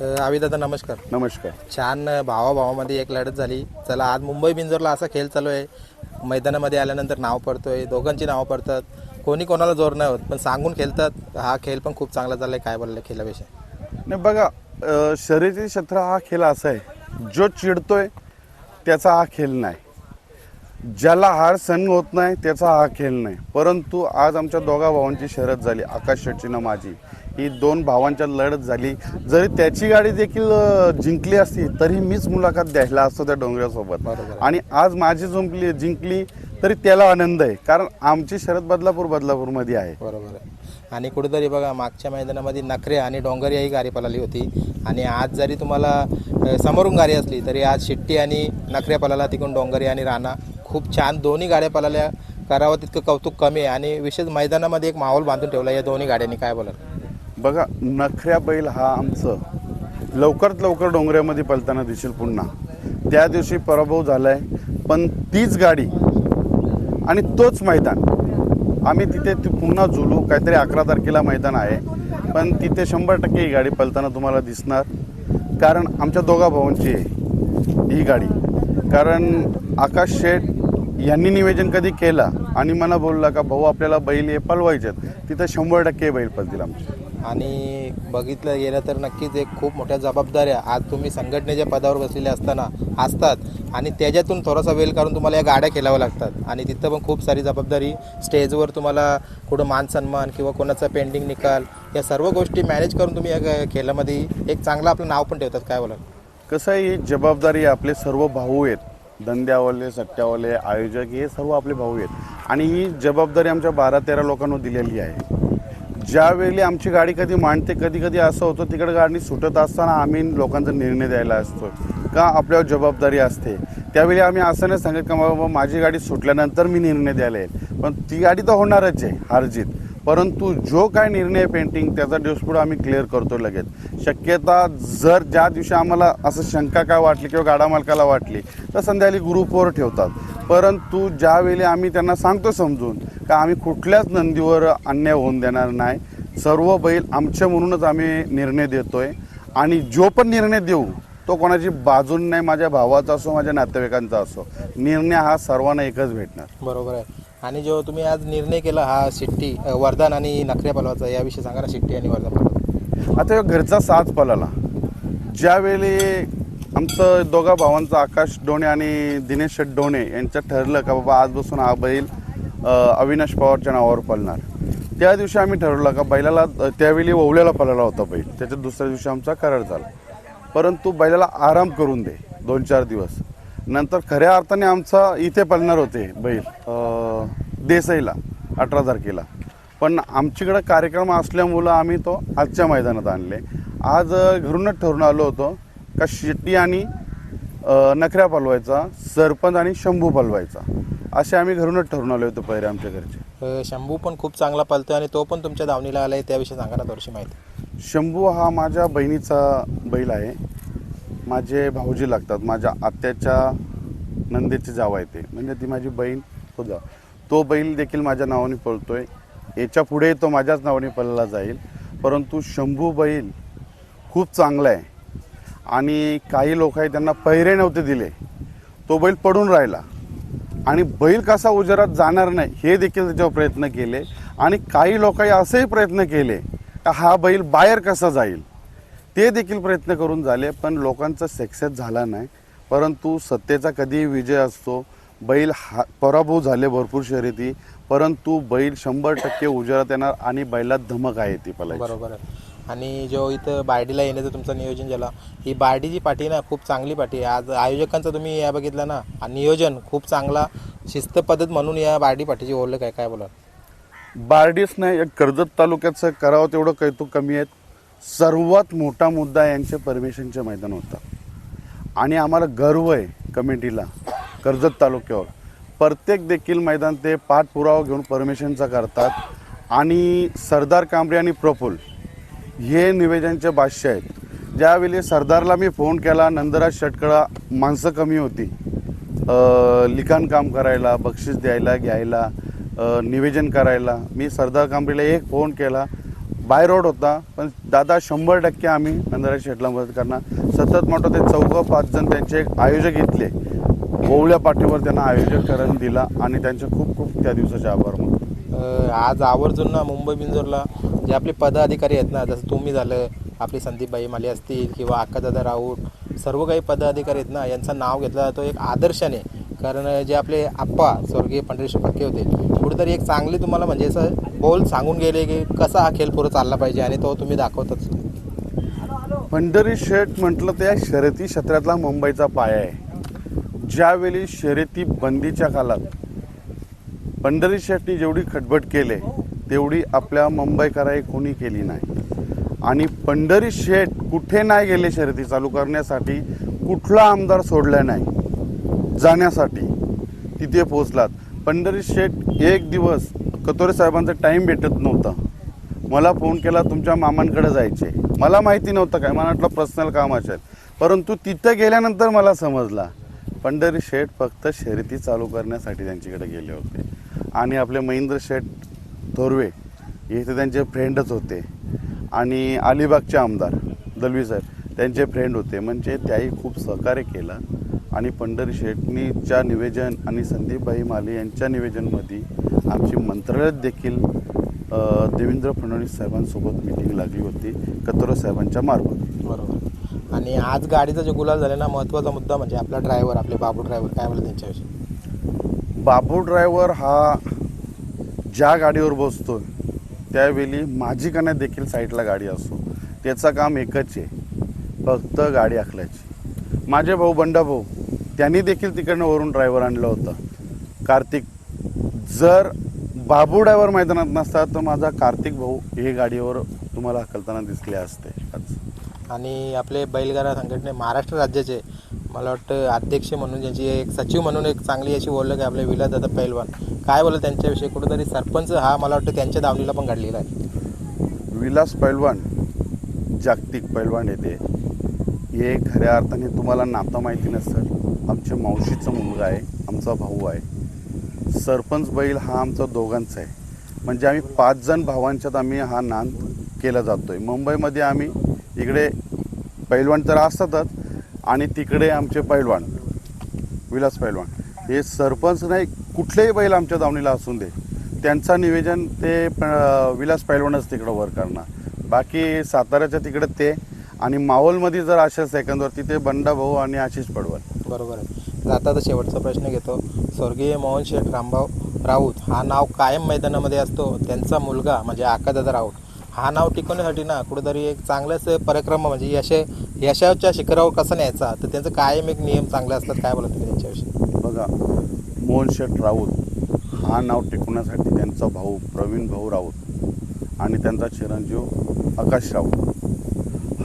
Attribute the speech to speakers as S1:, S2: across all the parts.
S1: दादा नमस्कार.
S2: नमस्कार.
S1: छान भावाभावामध्ये एक लढत झाली. चला आज मुंबई बिंजोरला असा खेळ चालू आहे. मैदानामध्ये आल्यानंतर नाव पडतोय दोघांची नावं पडतात. कोणी कोणाला जोर नाही होत पण सांगून खेळतात. हा खेळ पण खूप चांगला चाललाय काय बोलले खेळाविषयी?
S2: नाही बघा शर्यती क्षेत्र हा खेळ असा आहे. जो चिडतोय त्याचा हा खेळ नाही. ज्याला हार सण होत नाही त्याचा हा खेळ नाही. परंतु आज आमच्या दोघा भावांची शर्यत झाली आकाश शेटची ना माझी. ही दोन भावांच्या लढत झाली. जरी त्याची गाडी देखील जिंकली असती तरी मीच मुलाखत द्यायला असतो त्या डोंगरासोबत.
S1: बरोबर.
S2: आणि आज माझी जिंकली जिंकली तरी त्याला आनंद आहे. कारण आमची शरद बदलापूर बदलापूरमध्ये आहे.
S1: बरोबर आहे. आणि कुठेतरी बघा मागच्या मैदानामध्ये नखरे आणि डोंगरिया ही गाडी पळाली होती. आणि आज जरी तुम्हाला समोरून गाडी असली तरी आज शिट्टी आणि नखऱ्या पळाला तिकडून डोंगरिया आणि राणा. खूप छान दोन्ही गाड्या पळाल्या. करावं तितकं कौतुक कमी आहे. आणि विशेष मैदानामध्ये एक माहोल बांधून ठेवला या दोन्ही गाड्यांनी. काय बोलाल?
S2: बघा नखऱ्या बैल हा आमचं. लवकरात लवकर डोंगऱ्यामध्ये पलताना दिसेल पुन्हा. त्या दिवशी पराभव झालाय पण तीच गाडी आणि तोच मैदान. आम्ही तिथे ती पुन्हा झुलू काहीतरी अकरा तारखेला मैदान आहे. पण तिथे शंभर टक्के ही गाडी पलताना तुम्हाला दिसणार. कारण आमच्या दोघा भावांची आहे ही गाडी. कारण आकाश शेठ यांनी निवेदन कधी केलं? आणि मला बोलला का भाऊ आपल्याला बैल हे पलवायचे तिथं शंभर टक्के बैल पलतील आमचे.
S1: आणि बघितलं गेलं तर नक्कीच एक खूप मोठ्या जबाबदाऱ्या. आज तुम्ही संघटनेच्या पदावर बसलेले असताना असतात. आणि त्याच्यातून थोडासा वेळ काढून तुम्हाला या गाड्या खेळाव्या लागतात. आणि तिथं पण खूप सारी जबाबदारी. स्टेजवर तुम्हाला कुठं मान सन्मान किंवा कोणाचा पेंडिंग निकाल या सर्व गोष्टी मॅनेज करून तुम्ही या खेळामध्ये एक चांगलं आपलं नाव पण ठेवतात. काय बोला
S2: कसं आहे ही जबाबदारी आपले सर्व भाऊ आहेत. धंद्यावाले सट्ट्यावाले आयोजक हे सर्व आपले भाऊ आहेत. आणि ही जबाबदारी आमच्या बारा तेरा लोकांवर दिलेली आहे. ज्यावेळी आमची गाडी कधी मांडते कधी कधी असं होतं तिकडे गाडी सुटत असताना आम्ही लोकांचा निर्णय द्यायला असतो. का आपल्यावर जबाबदारी असते? त्यावेळी आम्ही असं नाही सांगत का बाबा माझी गाडी सुटल्यानंतर मी निर्णय द्यायला येईल. पण ती गाडी तर होणारच आहे हारजीत परंतु जो काय निर्णय आहे पेंटिंग त्याचा दिवसपुढं आम्ही क्लिअर करतो लगेच. शक्यता जर ज्या दिवशी आम्हाला असं शंका काय वाटली किंवा गाडा मालकाला वाटली तर संध्याकाळी ग्रुपवर ठेवतात. परंतु ज्यावेळी आम्ही त्यांना सांगतो समजून का आम्ही कुठल्याच नंदीवर अन्याय होऊन देणार नाही सर्व बैल आमच्या म्हणूनच आम्ही निर्णय देतोय. आणि जो पण निर्णय देऊ तो कोणाची बाजून नाही माझ्या भावाचा असो माझ्या नातेवाईकांचा असो. निर्णय हा सर्वांना एकच भेटणार.
S1: बरोबर आहे. आणि जो तुम्ही आज निर्णय केला हा शिट्टी वरदान आणि नखऱ्या पलवाचा याविषयी सांगा ना शिट्टी आणि वरदान पलवा.
S2: आता घरचा साथ पलाला. ज्यावेळी आमचं दोघा भावांचं आकाश डोणे आणि दिनेश शेट डोणे यांचं ठरलं का बाबा आजपासून हा बैल अविनाश पवारच्या नावावर पळणार. त्या दिवशी आम्ही ठरवलं का बैलाला त्यावेळी ओवल्याला पळाला होता बैल. त्याच्या दुसऱ्या दिवशी आमचा करार झाला. परंतु बैलाला आराम करून दे दोन चार दिवस. नंतर खऱ्या अर्थाने आमचा इथे पळणार होते बैल. देसाईला अठरा तारखेला. पण आमच्याकडं कार्यक्रम असल्यामुळं आम्ही तो आजच्या मैदानात आणले. आज घरूनच ठरून आलो होतो का शेट्टी आणि नखऱ्या पलवायचा सरपंच आणि शंभू पलवायचा. असे आम्ही घरूनच ठरून आलो होतो पहिरे आमच्या घरचे.
S1: शंभू पण खूप चांगला पलतोय आणि तो पण तुमच्या दावणीला आलाय त्याविषयी सांगा ना थोडीशी माहिती.
S2: शंभू हा माझ्या बहिणीचा बैल आहे. माझे भाऊजी लागतात माझ्या आत्याच्या नंदेचे जाव आहे ते. म्हणजे ती माझी बहीण तो जाव. तो बैल देखील माझ्या नावाने पळतोय. याच्यापुढे तो माझ्याच नावाने पळला जाईल. परंतु शंभू बैल खूप चांगला आहे. आणि काही लोक आहे त्यांना पहिरे नव्हते दिले. तो बैल पडून राहिला. आणि बैल कसा उजेरात जाणार नाही हे देखील त्याच्यावर प्रयत्न केले. आणि काही लोकांनी असेही प्रयत्न केले का हा बैल बाहेर कसा जाईल? ते देखील प्रयत्न करून झाले पण लोकांचा सक्सेस झाला नाही. परंतु सत्तेचा कधीही विजय असतो बैल हा पराभव झाले भरपूर शर्यती परंतु बैल शंभर टक्के उजेरात येणार आणि बैलात धमक आहे ती पलायची.
S1: बरोबर आहे. आणि जो इथं बार्डीला येण्याचं तुमचं नियोजन झालं ही बार्डीची पाठी ना खूप चांगली पाठी आहे. आज आयोजकांचं तुम्ही या बघितलं ना आणि नियोजन खूप चांगला शिस्त पद्धत म्हणून या बार्डी पाठीची ओळख आहे काय बोला
S2: बारडीच नाही एक कर्जत तालुक्याचं करावं तेवढं कौतुक कमी आहेत. सर्वात मोठा मुद्दा यांचे परमिशनचे मैदान होतं. आणि आम्हाला गर्व आहे कमिटीला कर्जत तालुक्यावर. प्रत्येक देखील मैदान ते पाठपुरावा घेऊन परमिशनचा करतात. आणि सरदार कांबरे आणि प्रफुल हे निवेदनचे भाष्य आहेत. ज्यावेळी सरदारला मी फोन केला नंदराज षटकळा माणसं कमी होती. लिखाण काम करायला बक्षीस द्यायला घ्यायला निवेदन करायला. मी सरदार कांबरीला एक फोन केला. बाय रोड होता पण दादा शंभर टक्के आम्ही नंदराज शेटला मदत करणार. सतत मोठं ते चौघं पाच जण त्यांचे एक आयोजक घेतले. ओवल्या पाठीवर त्यांना आयोजक करून दिला आणि त्यांचे खूप खूप त्या दिवसाचे आभार मानतो.
S1: आज आवर्जून ना मुंबई बिंजोरला जे आपले पदाधिकारी आहेत ना जसं तुम्ही झालं आपली संदीपबाई माले असतील किंवा अक्कादादा राऊत सर्व काही पदाधिकारी आहेत ना यांचं नाव घेतलं जातो एक आदर्शाने. कारण जे आपले आप्पा स्वर्गीय पंढरीश्वर फक्के होते कुठेतरी एक चांगले तुम्हाला म्हणजे असं बोल सांगून गेले की कसा हा खेळ पुढे चालला पाहिजे आणि तो तुम्ही दाखवतच.
S2: पंढरी शेठ म्हटलं तर या शर्यती क्षेत्रातला मुंबईचा पाया आहे. ज्यावेळी शर्यती बंदीच्या काळात पंढरी शेट्टी जेवढी खटबट केले तेवढी आपल्या मुंबईकराई कोणी केली नाही. आणि पंढरी शेठ कुठे नाही गेले शर्यती चालू करण्यासाठी कुठला आमदार सोडला नाही जाण्यासाठी तिथे पोचलात पंढरी शेठ एक दिवस कतोरे साहेबांचा टाईम भेटत नव्हता. मला फोन केला तुमच्या मामांकडे जायचे. मला माहिती नव्हतं काय मला वाटलं पर्सनल काम असेल परंतु तिथं गेल्यानंतर मला समजला पंढरी शेठ फक्त शर्यती चालू करण्यासाठी त्यांच्याकडे गेले होते. आणि आपले महेंद्र शेठ थोरवे हे तर त्यांचे फ्रेंडच होते. आणि अलिबागचे आमदार दलवी साहेब त्यांचे फ्रेंड होते. म्हणजे त्याही खूप सहकार्य केलं. आणि पंढरी शेटनीच्या निवेदन आणि संदीपभाई माले यांच्या निवेदनमध्ये आमची मंत्रालयात देखील देवेंद्र फडणवीस साहेबांसोबत मिटिंग लागली होती. कतोरे साहेबांच्या मार्फत.
S1: बरोबर. आणि आज गाडीचा जे गुलाल झाला ना महत्त्वाचा मुद्दा म्हणजे आपला ड्रायव्हर आपले बाबू ड्रायव्हर काय बोला त्यांच्याविषयी?
S2: बाबू ड्रायव्हर हा ज्या गाडीवर बसतो त्यावेळी माझी कन्या देखील साईडला गाडी असो त्याचं काम एकच आहे फक्त गाडी आखल्याची. माझे भाऊ बंडा भाऊ त्यांनी देखील तिकडनं वरून ड्रायव्हर आणलं होतं. कार्तिक जर बाबू ड्रायव्हर मैदानात नसता तर माझा कार्तिक भाऊ हे गाडीवर तुम्हाला हकलताना दिसले असते.
S1: आणि आपले बैलगाडा संघटने महाराष्ट्र राज्याचे मला वाटतं अध्यक्ष म्हणून ज्यांची एक सचिव म्हणून एक चांगली अशी ओळख आहे आपले विलासदादा पैलवान. काय बोला त्यांच्याविषयी? कुठेतरी सरपंच हा मला वाटतं त्यांच्या दावणीला पण घडलेला आहे.
S2: विलास पैलवान जागतिक पैलवान येते हे खऱ्या अर्थाने तुम्हाला नातं माहिती नसतं आमच्या मावशीचा मुलगा आहे आमचा भाऊ आहे. सरपंच बैल हा आमचा दोघांचा आहे. म्हणजे आम्ही पाच जण भावांच्यात आम्ही हा नांद केला जातो आहे मुंबईमध्ये आम्ही इकडे पैलवान तर असतातच आणि तिकडे आमचे पैलवान विलास पैलवान. हे सरपंच नाही कुठलेही बैल आमच्या दावणीला असून दे. त्यांचा निवेदन ते विलास पैलवानच तिकडं वर करणार. बाकी साताऱ्याच्या तिकडे ते आणि माहोलमध्ये जर असेल सेकंदवरती ते बंडा भाऊ आणि आशिष पडवल.
S1: बरोबर आहे. जाता तर शेवटचा प्रश्न घेतो. स्वर्गीय मोहन शेठ रामभाऊ राऊत हा नाव कायम मैदानामध्ये असतो. त्यांचा मुलगा म्हणजे आकादादा राऊत हा नाव टिकवण्यासाठी ना कुठेतरी एक चांगलंच पराक्रम म्हणजे यश यशाच्या शिखरावर कसं न्यायचा? तर त्यांचं कायम एक नियम चांगले असतात. काय बोला तुम्ही त्यांच्याविषयी?
S2: बघा मोहन शेठ राऊत हा नाव टिकवण्यासाठी त्यांचा भाऊ प्रवीण भाऊ राऊत आणि त्यांचा चिरंजीव आकाश राऊत.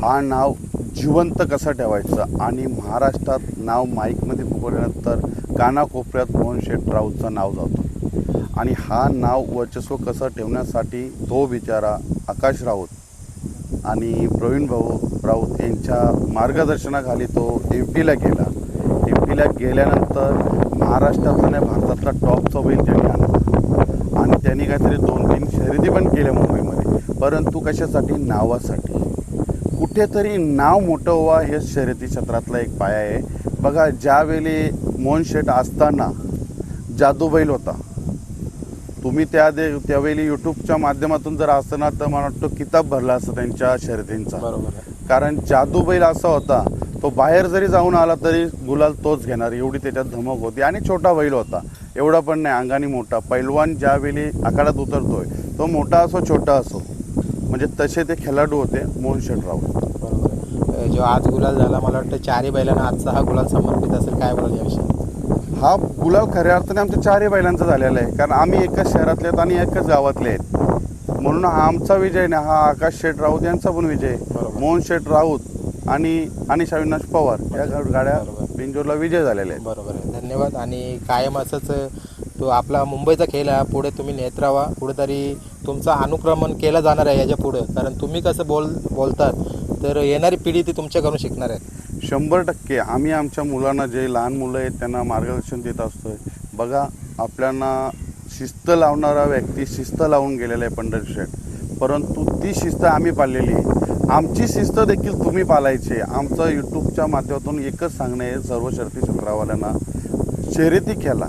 S2: हा नाव जिवंत कसं ठेवायचं? आणि महाराष्ट्रात नाव माईकमध्ये फुगवल्यानंतर कानाकोपऱ्यात मोहन शेठ राऊतचं नाव जातं. आणि हा नाव वर्चस्व कसं ठेवण्यासाठी तो बिचारा आकाश राऊत आणि प्रवीण भाऊ राऊत यांच्या मार्गदर्शनाखाली तो एम पीला गेला. एम पीला गेल्यानंतर महाराष्ट्रातला नाही भारतातला टॉपचा बैल त्यांनी आणला. आणि त्यांनी काहीतरी दोन तीन शर्यती पण केल्या मुंबईमध्ये. परंतु कशासाठी? नावासाठी. कुठेतरी नाव मोठं व्हा हे शर्यती क्षेत्रातला एक पाया आहे. बघा ज्यावेळी मोहन शेठ असताना जादू बैल होता तुम्ही त्या दे त्यावेळी यूट्यूबच्या माध्यमातून जर असताना तर मला वाटतं किताब भरला असतं त्यांच्या शर्यतींचा.
S1: बरोबर आहे.
S2: कारण जादू बैल असा होता तो बाहेर जरी जाऊन आला तरी गुलाल तोच घेणार एवढी त्याच्यात धमक होती. आणि छोटा बैल होता एवढा पण नाही अंगाने मोठा. पैलवान ज्यावेळी आखाड्यात उतरतोय तो मोठा असो छोटा असो. म्हणजे तसे ते खेळाडू होते मोहन शेटराव.
S1: बरोबर आहे. अ, जो आज गुलाल झाला मला वाटतं चारही बैलांना आजचा हा गुलाल समर्पित असेल काय बोला याविषयी?
S2: हा गुलाल खऱ्या अर्थाने आमच्या चारही बैलांचा झालेला आहे. कारण आम्ही एकच शहरातले आहेत आणि एकच गावातले आहेत. म्हणून हा आमचा विजय नाही हा आकाश शेठ राऊत यांचा पण विजय आहे. मोहन शेठ राऊत आणि आणि अविनाश पवार या गाड्या. बिंजोरला विजय झालेले आहेत.
S1: बरोबर आहे. धन्यवाद. आणि कायम असंच तो आपला मुंबईचा खेळ आहे. पुढे तुम्ही नेत राहा. कुठेतरी तुमचं अनुक्रमण केलं जाणार आहे याच्यापुढे. कारण तुम्ही कसं बोल बोलतात तर येणारी पिढी ती तुमच्याकडून शिकणार आहे.
S2: शंभर टक्के आम्ही आमच्या मुलांना जे लहान मुलं आहेत त्यांना मार्गदर्शन देत असतोय. बघा आपल्याला शिस्त लावणारा व्यक्ती शिस्त लावून गेलेला आहे पंढरी शेठ. परंतु ती शिस्त आम्ही पाळलेली आहे. आमची शिस्त देखील तुम्ही पालायची आमचं यूट्यूबच्या माध्यमातून एकच सांगणं आहे सर्व शर्ती क्षेत्रावाल्यांना शर्यती खेळा.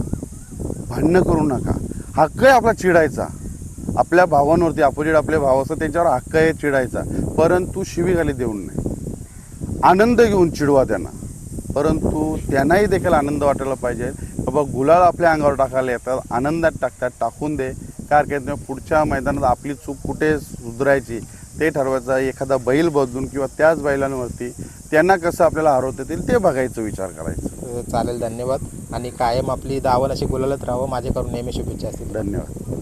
S2: भांडणं करू नका. हक्क आहे आपला चिडायचा. आपल्या भावांवरती अपोजिट आपले भाव असतात त्यांच्यावर हक्क आहे चिडायचा. परंतु शिवीगाली देऊन नाही आनंद घेऊन चिडवा त्यांना. परंतु त्यांनाही देखील आनंद वाटायला पाहिजे. बाबा गुलाल आपल्या अंगावर टाकायला येतात आनंदात टाकतात टाकून दे. कारण की पुढच्या मैदानात आपली चूक कुठे सुधारायची ते ठरवायचं एखादा बैल बदलून किंवा त्याच बैलांवरती त्यांना कसं आपल्याला हरवता येतील ते बघायचं विचार करायचं.
S1: चालेल धन्यवाद. आणि कायम आपली दावण अशी गुलालत राहावं. माझ्याकडून नेहमी शुभेच्छा असतील.
S2: धन्यवाद.